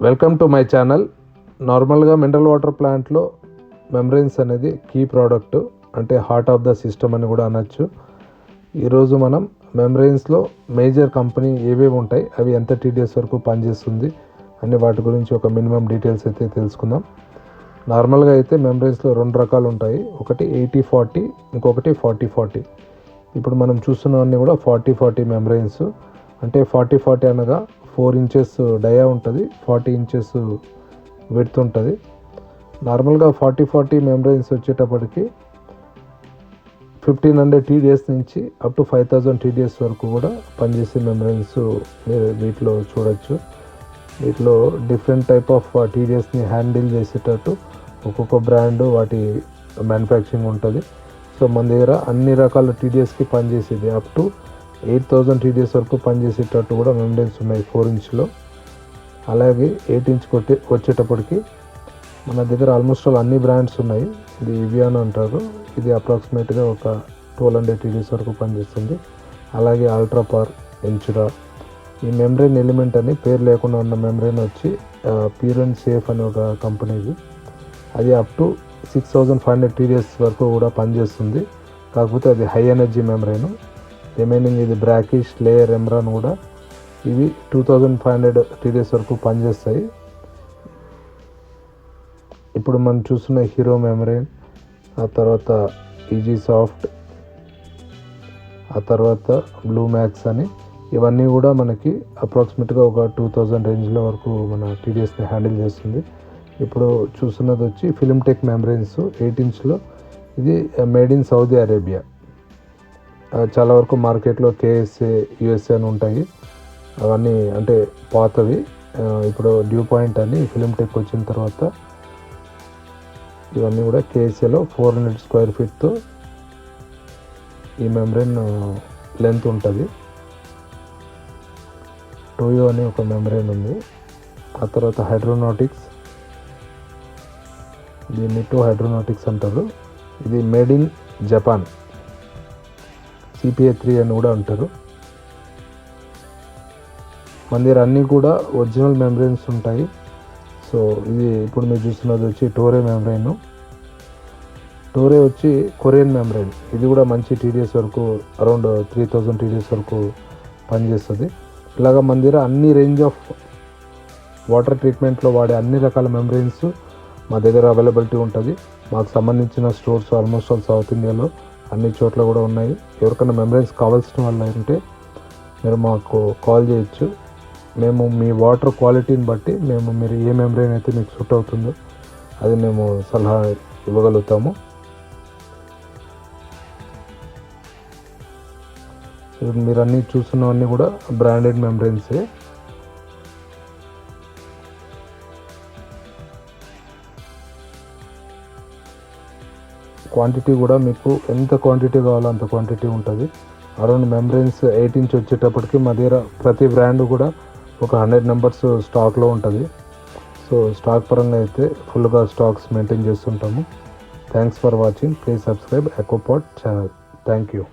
Welcome to my channel నార్మల్గా mineral water ప్లాంట్లో membranes అనేది కీ ప్రోడక్ట్ అంటే హార్ట్ ఆఫ్ ద సిస్టమ్ అని కూడా అనొచ్చు ఈరోజు మనం మెమరీన్స్లో మేజర్ కంపెనీ ఏవేవి ఉంటాయి అవి ఎంత టీడీఎస్ వరకు పనిచేస్తుంది అని వాటి గురించి ఒక మినిమం డీటెయిల్స్ అయితే తెలుసుకుందాం నార్మల్గా అయితే మెమరీన్స్లో రెండు రకాలు ఉంటాయి ఒకటి ఎయిటీ ఫార్టీ ఇంకొకటి ఫార్టీ ఫార్టీ ఇప్పుడు మనం చూస్తున్నవన్నీ కూడా ఫార్టీ ఫార్టీ మెమరీన్స్ అంటే ఫార్టీ ఫార్టీ అనగా ఫోర్ ఇంచెస్ డయా ఉంటుంది ఫార్టీ ఇంచెస్ విడ్త్ ఉంటుంది. నార్మల్గా ఫార్టీ ఫార్టీ మెమరీస్ వచ్చేటప్పటికి ఫిఫ్టీన్ హండ్రెడ్ టీడీఎస్ నుంచి up to five thousand TDS వరకు కూడా పనిచేసే మెమరీస్ మీరు వీటిలో చూడొచ్చు. వీటిలో డిఫరెంట్ టైప్ ఆఫ్ టీడీఎస్ని హ్యాండిల్ చేసేటట్టు ఒక్కొక్క బ్రాండ్ వాటి మ్యానుఫ్యాక్చరింగ్ ఉంటుంది. సో మన దగ్గర అన్ని రకాల టీడీఎస్కి పనిచేసేది. Up to eight thousand TDS వరకు పనిచేసేటట్టు కూడా మెమ్రైన్స్ ఉన్నాయి ఫోర్ ఇంచ్లో. అలాగే ఎయిట్ ఇంచ్ కొట్టే వచ్చేటప్పటికి మన దగ్గర ఆల్మోస్ట్ ఆల్ అన్ని బ్రాండ్స్ ఉన్నాయి. ఇది ఇవియాన్ అంటారు. ఇది అప్రాక్సిమేట్గా ఒక ట్వెల్వ్ హండ్రెడ్ టీడీఎస్ వరకు పనిచేస్తుంది. అలాగే అల్ట్రా పార్ ఎంచురా. ఈ మెమ్రైన్ ఎలిమెంట్ అని పేరు లేకుండా ఉన్న మెమ్రైన్ వచ్చి ప్యూర్ అండ్ సేఫ్ అనే ఒక కంపెనీది అది up to six thousand five hundred TDS వరకు కూడా పనిచేస్తుంది. కాకపోతే అది హై ఎనర్జీ మెమ్రైన్ రిమైనింగ్ ఇది బ్రాకిష్ లేయర్ ఎమ్రాన్ కూడా. ఇవి two thousand five hundred TDS వరకు పనిచేస్తాయి. ఇప్పుడు మనం చూస్తున్న హీరో మెమరైన్ ఆ తర్వాత ఈజీ సాఫ్ట్ ఆ తర్వాత బ్లూ మ్యాక్స్ అని. ఇవన్నీ కూడా మనకి అప్రాక్సిమేట్గా ఒక టూ థౌజండ్ రేంజ్లో వరకు మన టీడీఎస్ని హ్యాండిల్ చేస్తుంది. ఇప్పుడు చూస్తున్నది వచ్చి ఫిలిం టెక్ మెమరైన్స్ ఎయిట్ ఇంచ్లో ఇది మేడ్ ఇన్ సౌదీ అరేబియా చాలా వరకు మార్కెట్లో కేఎస్ఏ యుఎస్ఏ అని ఉంటాయి. అవన్నీ అంటే పాతవి. ఇప్పుడు డ్యూ పాయింట్ అని ఫిలిం టెక్ వచ్చిన తర్వాత ఇవన్నీ కూడా కేఎస్ఏలో ఫోర్ హండ్రెడ్ స్క్వేర్ ఫీట్తో ఈ మెమ్రైన్ లెంత్ ఉంటుంది. టోయో అనే ఒక మెమ్రైన్ ఉంది. ఆ తర్వాత హైడ్రోనాటిక్స్. దీన్ని టూ హైడ్రోనాటిక్స్ అంటారు. ఇది made in Japan. CPA three అని కూడా అంటారు. మన దగ్గర అన్నీ కూడా ఒరిజినల్ మెమ్రైన్స్ ఉంటాయి. సో ఇది ఇప్పుడు మీరు చూస్తున్నది వచ్చి టోరే మెమ్రైన్ టోరే వచ్చి కొరియన్ మెమ్రైన్ ఇది కూడా మంచి టీడీఎస్ వరకు అరౌండ్ త్రీ థౌజండ్ టీడీఎస్ వరకు పనిచేస్తుంది. ఇలాగ మన దగ్గర అన్ని రేంజ్ ఆఫ్ వాటర్ ట్రీట్మెంట్లో వాడే అన్ని రకాల మెమ్రైన్స్ మా దగ్గర అవైలబిలిటీ ఉంటుంది. మాకు సంబంధించిన స్టోర్స్ ఆల్మోస్ట్ ఆల్ సౌత్ ఇండియాలో అన్ని చోట్ల కూడా ఉన్నాయి. ఎవరికైనా మెమరీస్ కావాల్సిన వాళ్ళు ఉంటే మీరు మాకు కాల్ చేయొచ్చు. మేము మీ వాటర్ క్వాలిటీని బట్టి మేము మీరు ఏ మెమరీన్ అయితే మీకు సూట్ అవుతుందో అది మేము సలహా ఇవ్వగలుగుతాము. మీరు అన్నీ చూస్తున్నవన్నీ కూడా బ్రాండెడ్ మెమరీన్సే క్వాంటిటీ కూడా మీకు ఎంత క్వాంటిటీ కావాలో అంత క్వాంటిటీ ఉంటుంది. అరౌండ్ మెమ్రైన్స్ ఎయిట్ ఇంచ్ వచ్చేటప్పటికి మా దగ్గర ప్రతి బ్రాండ్ కూడా ఒక హండ్రెడ్ నెంబర్స్ స్టాక్లో ఉంటుంది. సో స్టాక్ పరంగా అయితే ఫుల్గా స్టాక్స్ మెయింటైన్ చేస్తుంటాము. Thanks for watching please subscribe Ecopot channel thank you